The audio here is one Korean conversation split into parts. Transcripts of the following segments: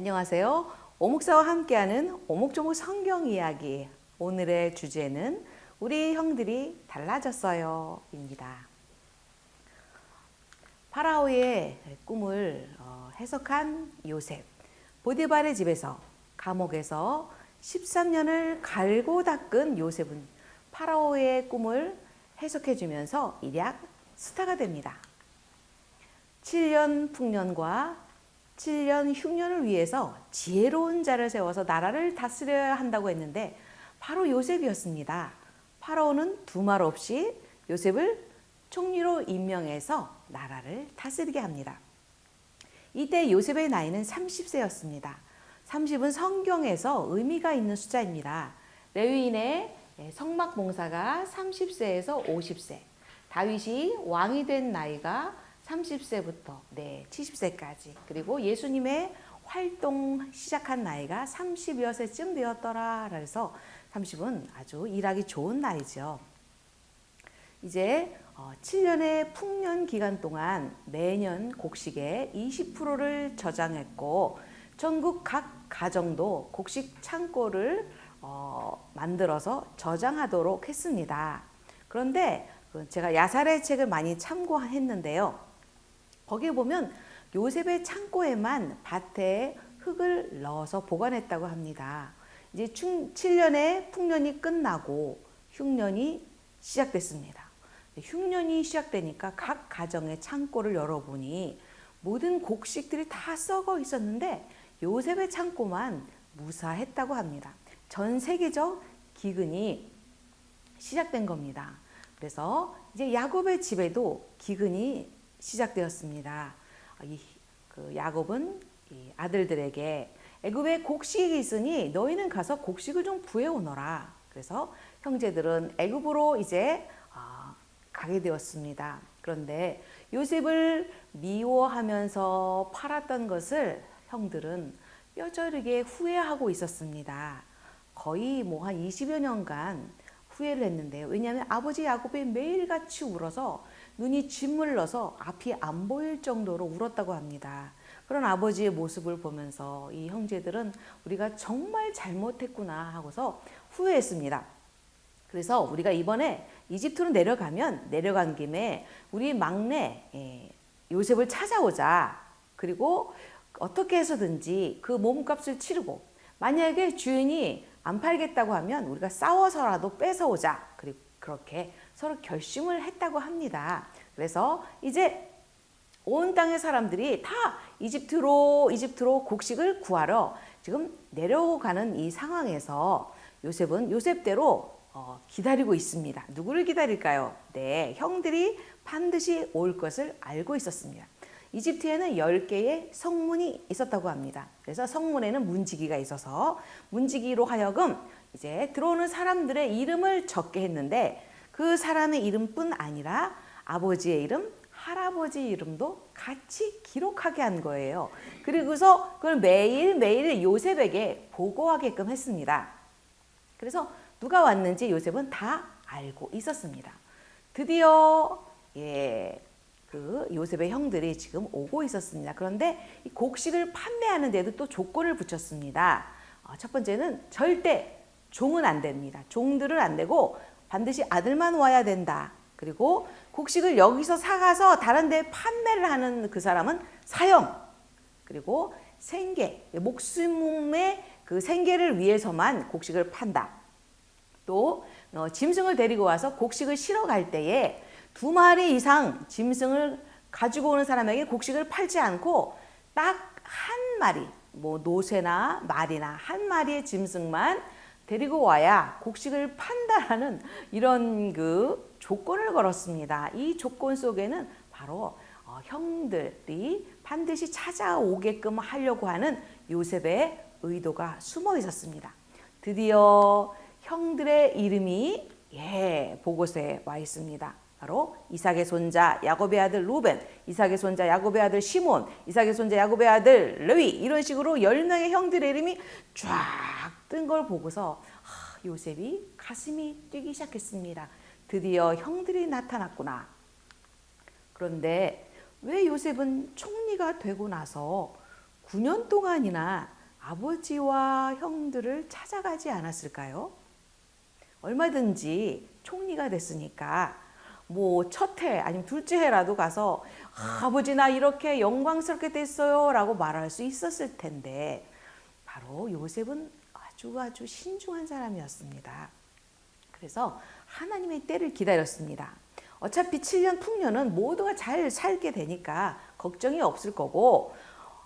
안녕하세요. 오목사와 함께하는 오목조목 성경 이야기. 오늘의 주제는 우리 형들이 달라졌어요. 입니다. 파라오의 꿈을 어, 해석한 요셉. 보디발의 집에서 감옥에서 13년을 갈고 닦은 요셉은 파라오의 꿈을 해석해 주면서 일약 스타가 됩니다. 7년 풍년과 7년 흉년을 위해서 지혜로운 자를 세워서 나라를 다스려야 한다고 했는데 바로 요셉이었습니다. 파라오는 두말 없이 요셉을 총리로 임명해서 나라를 다스리게 합니다. 이때 요셉의 나이는 30세였습니다. 30은 성경에서 의미가 있는 숫자입니다. 레위인의 성막 봉사가 30세에서 50세, 다윗이 왕이 된 나이가 30세부터 네, 70세까지 그리고 예수님의 활동 시작한 나이가 30여 세쯤 되었더라. 그래서 30은 아주 일하기 좋은 나이죠. 이제 7년의 풍년 기간 동안 매년 곡식의 20%를 저장했고 전국 각 가정도 곡식 창고를 어, 만들어서 저장하도록 했습니다. 그런데 제가 야살의 책을 많이 참고했는데요. 거기에 보면 요셉의 창고에만 밭에 흙을 넣어서 보관했다고 합니다. 이제 7년의 풍년이 끝나고 흉년이 시작됐습니다. 흉년이 시작되니까 각 가정의 창고를 열어보니 모든 곡식들이 다 썩어 있었는데 요셉의 창고만 무사했다고 합니다. 전 세계적 기근이 시작된 겁니다. 그래서 이제 야곱의 집에도 기근이 시작되었습니다. 이, 그 야곱은 이 아들들에게 애굽에 곡식이 있으니 너희는 가서 곡식을 좀 구해 오너라. 그래서 형제들은 애굽으로 이제 어, 가게 되었습니다. 그런데 요셉을 미워하면서 팔았던 것을 형들은 뼈저리게 후회하고 있었습니다. 거의 뭐 한 20여 년간 후회를 했는데요. 왜냐하면 아버지 야곱이 매일같이 울어서 눈이 짓물러서 앞이 안 보일 정도로 울었다고 합니다. 그런 아버지의 모습을 보면서 이 형제들은 우리가 정말 잘못했구나 하고서 후회했습니다. 그래서 우리가 이번에 이집트로 내려가면 내려간 김에 우리 막내 예, 요셉을 찾아오자. 그리고 어떻게 해서든지 그 몸값을 치르고 만약에 주인이 안 팔겠다고 하면 우리가 싸워서라도 뺏어오자. 그리고 그렇게 서로 결심을 했다고 합니다. 그래서 이제 온 땅의 사람들이 다 이집트로 이집트로 곡식을 구하러 지금 내려가는 이 상황에서 요셉은 요셉대로 어, 기다리고 있습니다. 누구를 기다릴까요? 네, 형들이 반드시 올 것을 알고 있었습니다. 이집트에는 10개의 성문이 있었다고 합니다. 그래서 성문에는 문지기가 있어서 문지기로 하여금 이제 들어오는 사람들의 이름을 적게 했는데 그 사람의 이름뿐 아니라 아버지의 이름, 할아버지 이름도 같이 기록하게 한 거예요. 그리고서 그걸 매일 매일 요셉에게 보고하게끔 했습니다. 그래서 누가 왔는지 요셉은 다 알고 있었습니다. 드디어 예, 그 요셉의 형들이 지금 오고 있었습니다. 그런데 이 곡식을 판매하는 데도 또 조건을 붙였습니다. 어, 첫 번째는 절대 종은 안 됩니다. 종들은 안 되고 반드시 아들만 와야 된다. 그리고 곡식을 여기서 사가서 다른 데 판매를 하는 그 사람은 사형. 그리고 생계, 목숨의 그 생계를 위해서만 곡식을 판다. 또 어, 짐승을 데리고 와서 곡식을 실어 갈 때에 두 마리 이상 짐승을 가지고 오는 사람에게 곡식을 팔지 않고 딱 한 마리, 뭐 노새나 말이나 한 마리의 짐승만 데리고 와야 곡식을 판다라는 이런 그 조건을 걸었습니다. 이 조건 속에는 바로 어, 형들이 반드시 찾아오게끔 하려고 하는 요셉의 의도가 숨어 있었습니다. 드디어 형들의 이름이 예, 보고서에 와 있습니다. 바로 이삭의 손자 야곱의 아들 루벤, 이삭의 손자 야곱의 아들 시몬, 이삭의 손자 야곱의 아들 레위 이런 식으로 10명의 형들의 이름이 쫙 뜬 걸 보고서 하, 요셉이 가슴이 뛰기 시작했습니다. 드디어 형들이 나타났구나. 그런데 왜 요셉은 총리가 되고 나서 9년 동안이나 아버지와 형들을 찾아가지 않았을까요? 얼마든지 총리가 됐으니까 뭐 첫 해 아니면 둘째 해라도 가서 아, 아버지 나 이렇게 영광스럽게 됐어요 라고 말할 수 있었을 텐데 바로 요셉은 아주 아주 신중한 사람이었습니다. 그래서 하나님의 때를 기다렸습니다. 어차피 7년 풍년은 모두가 잘 살게 되니까 걱정이 없을 거고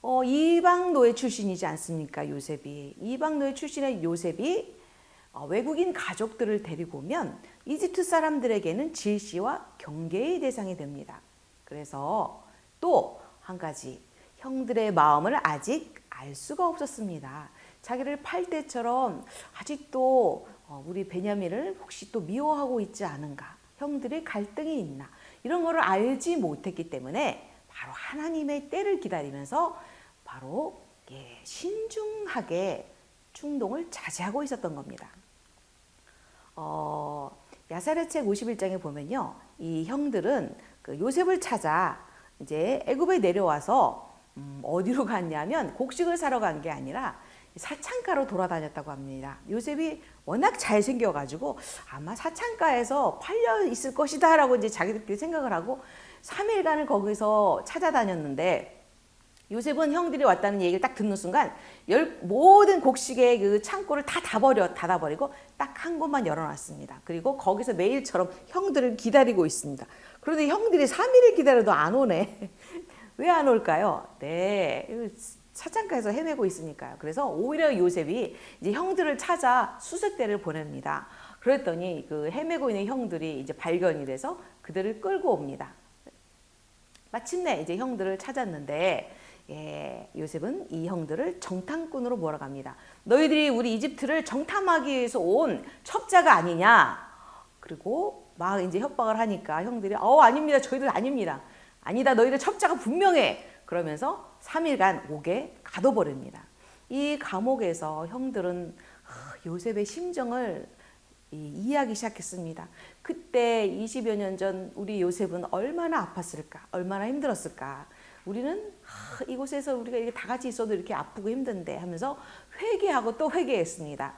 어, 이방 노예 출신이지 않습니까 요셉이 이방 노예 출신의 요셉이 어, 외국인 가족들을 데리고 오면 이집트 사람들에게는 질시와 경계의 대상이 됩니다. 그래서 또 한 가지 형들의 마음을 아직 알 수가 없었습니다. 자기를 팔 때처럼 아직도 어, 우리 베냐민을 혹시 또 미워하고 있지 않은가? 형들의 갈등이 있나? 이런 거를 알지 못했기 때문에 바로 하나님의 때를 기다리면서 바로 예, 신중하게 충동을 자제하고 있었던 겁니다. 어, 야사레책 51장에 보면요. 이 형들은 그 요셉을 찾아 이제 애굽에 내려와서 음, 어디로 갔냐면 곡식을 사러 간 게 아니라 사창가로 돌아다녔다고 합니다. 요셉이 워낙 잘생겨 가지고 아마 사창가에서 팔려 있을 것이다 라고 이제 자기들끼리 생각을 하고 3일간을 거기서 찾아다녔는데 요셉은 형들이 왔다는 얘기를 딱 듣는 순간 열, 모든 곡식의 그 창고를 다 닫아버려, 닫아버리고 딱 한 곳만 열어놨습니다. 그리고 거기서 매일처럼 형들을 기다리고 있습니다. 그런데 형들이 3일을 기다려도 안 오네. 왜 안 올까요? 네. 사창가에서 헤매고 있으니까요. 그래서 오히려 요셉이 이제 형들을 찾아 수색대를 보냅니다. 그랬더니 그 헤매고 있는 형들이 이제 발견이 돼서 그들을 끌고 옵니다. 마침내 이제 형들을 찾았는데 예, 요셉은 이 형들을 정탐꾼으로 몰아갑니다. 너희들이 우리 이집트를 정탐하기 위해서 온 첩자가 아니냐? 그리고 막 이제 협박을 하니까 형들이 어 아닙니다. 저희들 아닙니다. 아니다. 너희들 첩자가 분명해. 그러면서 3일간 옥에 가둬버립니다. 이 감옥에서 형들은 요셉의 심정을 이해하기 시작했습니다. 그때 20여 년 전 우리 요셉은 얼마나 아팠을까? 얼마나 힘들었을까? 우리는 이곳에서 우리가 이렇게 다 같이 있어도 이렇게 아프고 힘든데 하면서 회개하고 또 회개했습니다.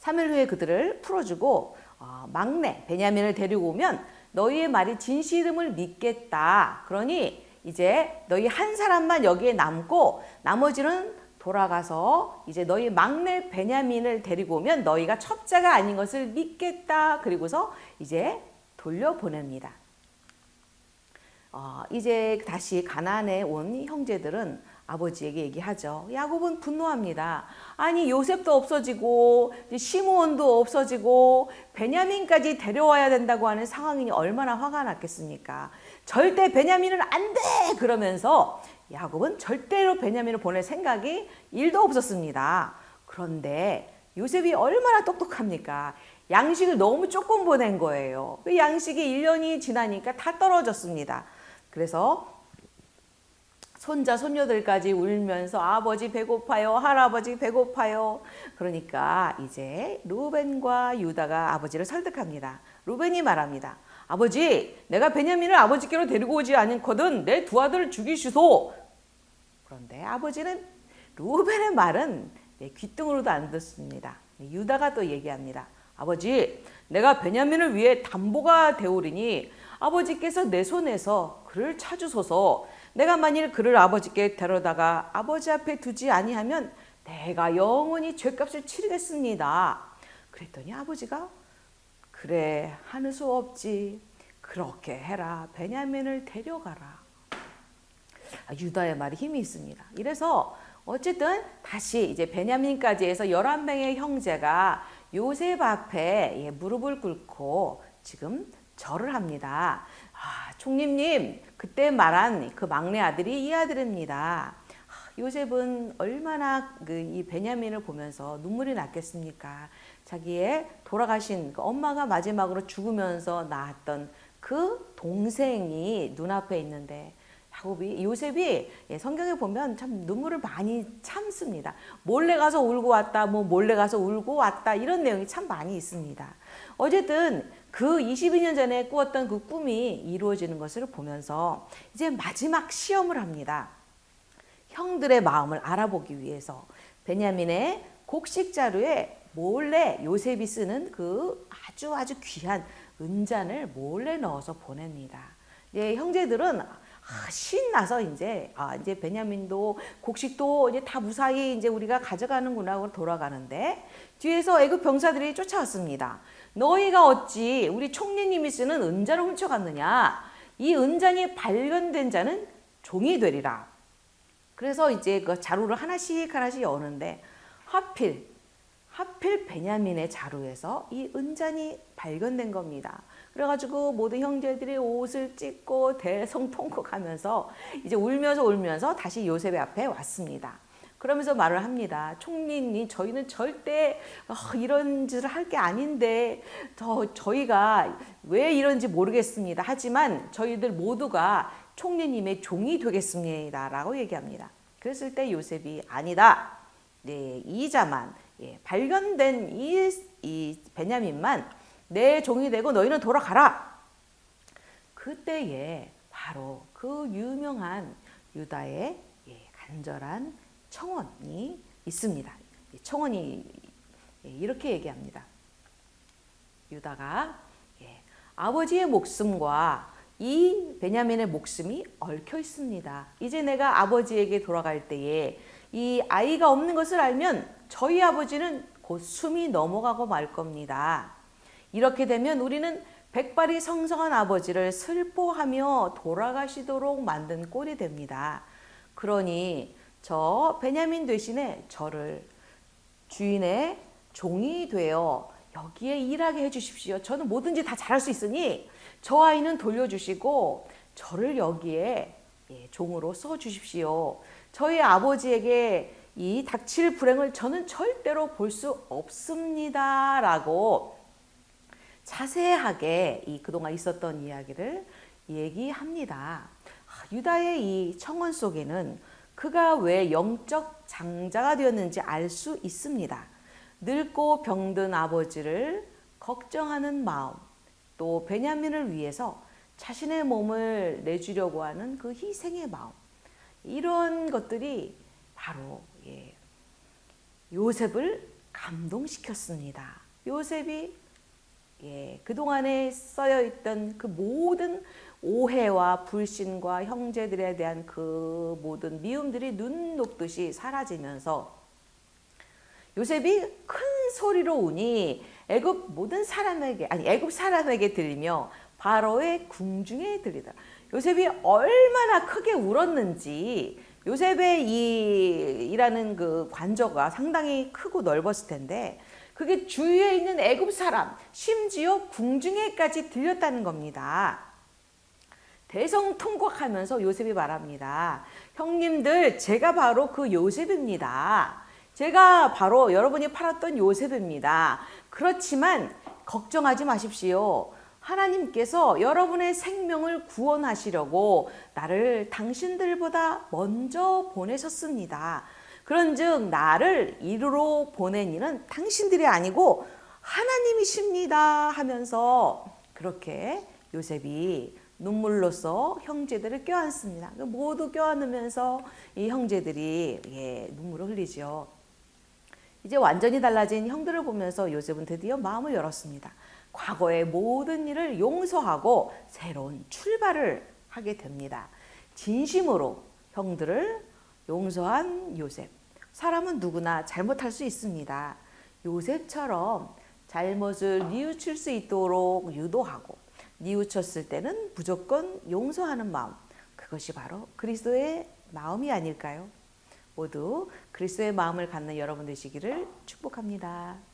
3일 후에 그들을 풀어주고 어, 막내 베냐민을 데리고 오면 너희의 말이 진실임을 믿겠다. 그러니 이제 너희 한 사람만 여기에 남고 나머지는 돌아가서 이제 너희 막내 베냐민을 데리고 오면 너희가 첩자가 아닌 것을 믿겠다. 그리고서 이제 돌려보냅니다. 어, 이제 다시 가나안에 온 형제들은 아버지에게 얘기하죠. 야곱은 분노합니다. 아니 요셉도 없어지고 시므온도 없어지고 베냐민까지 데려와야 된다고 하는 상황이 얼마나 화가 났겠습니까? 절대 베냐민은 안 돼! 그러면서 야곱은 절대로 베냐민을 보낼 생각이 일도 없었습니다. 그런데 요셉이 얼마나 똑똑합니까? 양식을 너무 조금 보낸 거예요. 그 양식이 1년이 지나니까 다 떨어졌습니다. 그래서 손자 손녀들까지 울면서 아버지 배고파요 할아버지 배고파요. 그러니까 이제 루벤과 유다가 아버지를 설득합니다. 루벤이 말합니다. 아버지 내가 베냐민을 아버지께로 데리고 오지 않거든 내 두 아들을 죽이시소. 그런데 아버지는 루벤의 말은 귀등으로도 안 듣습니다. 유다가 또 얘기합니다. 아버지 내가 베냐민을 위해 담보가 되오리니 아버지께서 내 손에서 그를 찾으소서 내가 만일 그를 아버지께 데려다가 아버지 앞에 두지 아니하면 내가 영원히 죄값을 치르겠습니다. 그랬더니 아버지가 그래 하는 수 없지 그렇게 해라 베냐민을 데려가라. 아, 유다의 말이 힘이 있습니다. 이래서 어쨌든 다시 이제 베냐민까지 해서 11명의 형제가 요셉 앞에 예, 무릎을 꿇고 지금 절을 합니다. 아, 총리님, 그때 말한 그 막내 아들이 이 아들입니다. 요셉은 얼마나 그이 베냐민을 보면서 눈물이 났겠습니까? 자기의 돌아가신 그 엄마가 마지막으로 죽으면서 낳았던 그 동생이 눈앞에 있는데 야곱이 요셉이 예, 성경에 보면 참 눈물을 많이 참습니다. 몰래 가서 울고 왔다, 뭐 몰래 가서 울고 왔다 이런 내용이 참 많이 있습니다. 어쨌든 그 22년 전에 꾸었던 그 꿈이 이루어지는 것을 보면서 이제 마지막 시험을 합니다. 형들의 마음을 알아보기 위해서 베냐민의 곡식 자루에 몰래 요셉이 쓰는 그 아주 아주 귀한 은잔을 몰래 넣어서 보냅니다. 이제 형제들은 아, 신나서 이제 아 이제 베냐민도 곡식도 이제 다 무사히 이제 우리가 가져가는구나 하고 돌아가는데 뒤에서 애굽 병사들이 쫓아왔습니다. 너희가 어찌 우리 총리님이 쓰는 은잔을 훔쳐갔느냐? 이 은잔이 발견된 자는 종이 되리라. 그래서 이제 그 자루를 하나씩 하나씩 여는데 하필 하필 베냐민의 자루에서 이 은잔이 발견된 겁니다. 그래가지고 모든 형제들이 옷을 찢고 대성통곡하면서 이제 울면서 울면서 다시 요셉의 앞에 왔습니다. 그러면서 말을 합니다. 총리님, 저희는 절대 어, 이런 짓을 할 게 아닌데, 저, 저희가 왜 이런지 모르겠습니다. 하지만 저희들 모두가 총리님의 종이 되겠습니다. 라고 얘기합니다. 그랬을 때 요셉이 아니다. 네, 이자만, 예, 발견된 이, 이 베냐민만 내 종이 되고 너희는 돌아가라. 그때에 바로 그 유명한 유다의 예, 간절한 청원이 있습니다. 청원이 예, 이렇게 얘기합니다. 유다가 예, 아버지의 목숨과 이 베냐민의 목숨이 얽혀 있습니다. 이제 내가 아버지에게 돌아갈 때에 이 아이가 없는 것을 알면 저희 아버지는 곧 숨이 넘어가고 말 겁니다. 이렇게 되면 우리는 백발이 성성한 아버지를 슬퍼하며 돌아가시도록 만든 꼴이 됩니다. 그러니 저 베냐민 대신에 저를 주인의 종이 되어 여기에 일하게 해주십시오. 저는 뭐든지 다 잘할 수 있으니 저 아이는 돌려주시고 저를 여기에 예, 종으로 써 주십시오. 저희 아버지에게 이 닥칠 불행을 저는 절대로 볼 수 없습니다 라고 자세하게 이 그동안 있었던 이야기를 얘기합니다. 아, 유다의 이 청원 속에는 그가 왜 영적 장자가 되었는지 알 수 있습니다. 늙고 병든 아버지를 걱정하는 마음, 또 베냐민을 위해서 자신의 몸을 내주려고 하는 그 희생의 마음, 이런 것들이 바로 예, 요셉을 감동시켰습니다. 요셉이 예, 그동안에 써여 있던 그 모든 오해와 불신과 형제들에 대한 그 모든 미움들이 눈 녹듯이 사라지면서 요셉이 큰 소리로 우니 애굽 모든 사람에게 아니 애굽 사람에게 들리며 바로의 궁중에 들리더라. 요셉이 얼마나 크게 울었는지 요셉의 이 이라는 그 관저가 상당히 크고 넓었을 텐데 그게 주위에 있는 애굽 사람 심지어 궁중에까지 들렸다는 겁니다. 대성 통곡하면서 요셉이 말합니다. 형님들 제가 바로 그 요셉입니다. 제가 바로 여러분이 팔았던 요셉입니다. 그렇지만 걱정하지 마십시오. 하나님께서 여러분의 생명을 구원하시려고 나를 당신들보다 먼저 보내셨습니다. 그런즉 나를 이루러 보낸 이는 당신들이 아니고 하나님이십니다 하면서 그렇게 요셉이 눈물로써 형제들을 껴안습니다. 모두 껴안으면서 이 형제들이 예, 눈물을 흘리죠. 이제 완전히 달라진 형들을 보면서 요셉은 드디어 마음을 열었습니다. 과거의 모든 일을 용서하고 새로운 출발을 하게 됩니다. 진심으로 형들을 용서한 요셉. 사람은 누구나 잘못할 수 있습니다. 요셉처럼 잘못을 뉘우칠 수 있도록 유도하고 뉘우쳤을 때는 무조건 용서하는 마음. 그것이 바로 그리스도의 마음이 아닐까요? 모두 그리스도의 마음을 갖는 여러분 되시기를 축복합니다.